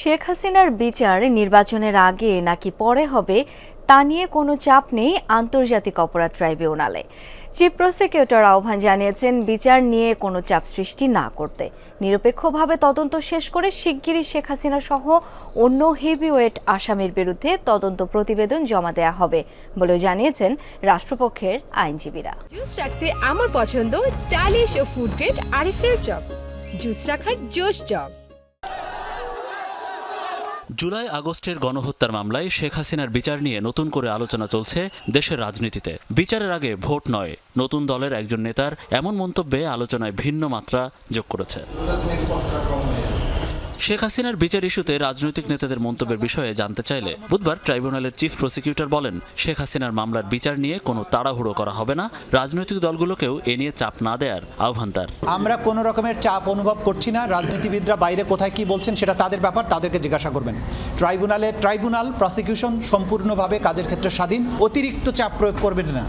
শেখ হাসিনার বিচার নির্বাচনের আগে নাকি পরে হবে, তা নিয়ে কোনো চাপ নেই আন্তর্জাতিক অপরাধ ট্রাইব্যুনালে। চিফ প্রসিকিউটর আহ্বান জানিয়েছেন, বিচার নিয়ে কোনো চাপ সৃষ্টি না করতে। নিরপেক্ষভাবে তদন্ত শেষ করে শিগগিরই শেখ হাসিনা সহ অন্য হেভিওয়েট আসামির বিরুদ্ধে তদন্ত প্রতিবেদন জমা দেওয়া হবে বলেও জানিয়েছেন রাষ্ট্রপক্ষের আইনজীবীরা। জুস রাখতে আমার পছন্দ স্টাইলিশ ও ফুড গ্রেড আরিফেল চপ। জুস রাখার জোশ চপ। জুলাই আগস্টের গণহত্যার মামলায় শেখ হাসিনার বিচার নিয়ে নতুন করে আলোচনা চলছে দেশের রাজনীতিতে। বিচারের আগে ভোট নয়, নতুন দলের একজন নেতার এমন মন্তব্যে আলোচনায় ভিন্ন মাত্রা যোগ করেছে। শেখ হাসিনার বিচার ইস্যুতে রাজনৈতিক নেতাদের মন্তব্যের বিষয়ে জানতে চাইলে বুধবার ট্রাইব্যুনালের চিফ প্রসিকিউটর বলেন, শেখ হাসিনার মামলার বিচার নিয়ে কোনো তাড়াহুড়ো করা হবে না। রাজনৈতিক দলগুলোকেও এ নিয়ে চাপ না দেওয়ার আহ্বান তার। আমরা কোনো রকমের চাপ অনুভব করছি না। রাজনীতিবিদরা বাইরে কোথায় কি বলছেন সেটা তাদের ব্যাপার, তাদেরকে জিজ্ঞাসা করবেন। ট্রাইব্যুনালে ট্রাইব্যুনাল প্রসিকিউশন সম্পূর্ণভাবে কাজের ক্ষেত্রে স্বাধীন। অতিরিক্ত চাপ প্রয়োগ করবেন না।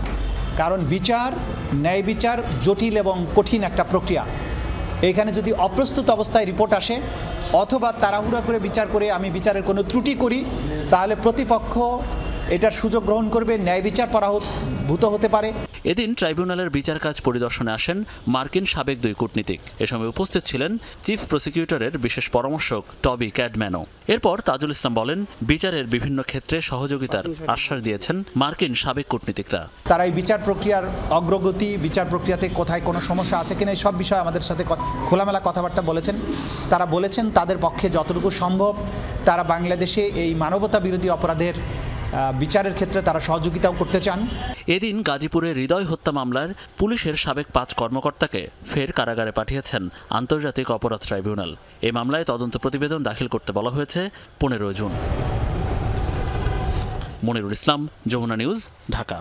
কারণ বিচার, ন্যায় বিচার জটিল এবং কঠিন একটা প্রক্রিয়া। এখানে যদি অপ্রস্তুত অবস্থায় রিপোর্ট আসে, অথবা তাড়াহুড়া করে বিচার করে আমি বিচারের কোনো ত্রুটি করি, তাহলে প্রতিপক্ষ এটার সুযোগ গ্রহণ করবে ন্যায় বিচার পরাভূত হতে পারে। এদিন ট্রাইব্যুনালের বিচার কাজ পরিদর্শনে আসেন মার্কিন সাবেক দুই কূটনীতিক। এ সময় উপস্থিত ছিলেন চিফ প্রসিকিউটরের বিশেষ পরামর্শক টবি ক্যাডম্যানো এরপর তাজুল ইসলাম বলেন বিচারের বিভিন্ন ক্ষেত্রে সহযোগিতার আশ্বাস দিয়েছেন মার্কিন সাবেক কূটনীতিকরা। তারা এই বিচার প্রক্রিয়ার অগ্রগতি বিচার প্রক্রিয়াতে কোথায় কোনো সমস্যা আছে কিনা এই সব বিষয়ে আমাদের সাথে খোলামেলা কথাবার্তা বলেছেন। তারা বলেছেন তাদের পক্ষে যতটুকু সম্ভব তারা বাংলাদেশে এই মানবতা বিরোধী অপরাধের বিচারের ক্ষেত্রে তারা সহযোগিতাও করতে চান। এদিন গাজীপুরের হৃদয় হত্যা মামলার পুলিশের সাবেক পাঁচ কর্মকর্তাকে ফের কারাগারে পাঠিয়েছেন আন্তর্জাতিক অপরাধ ট্রাইব্যুনাল। এ মামলায় তদন্ত প্রতিবেদন দাখিল করতে বলা হয়েছে পনেরো জুন। মনিরুল ইসলাম, যমুনা নিউজ, ঢাকা।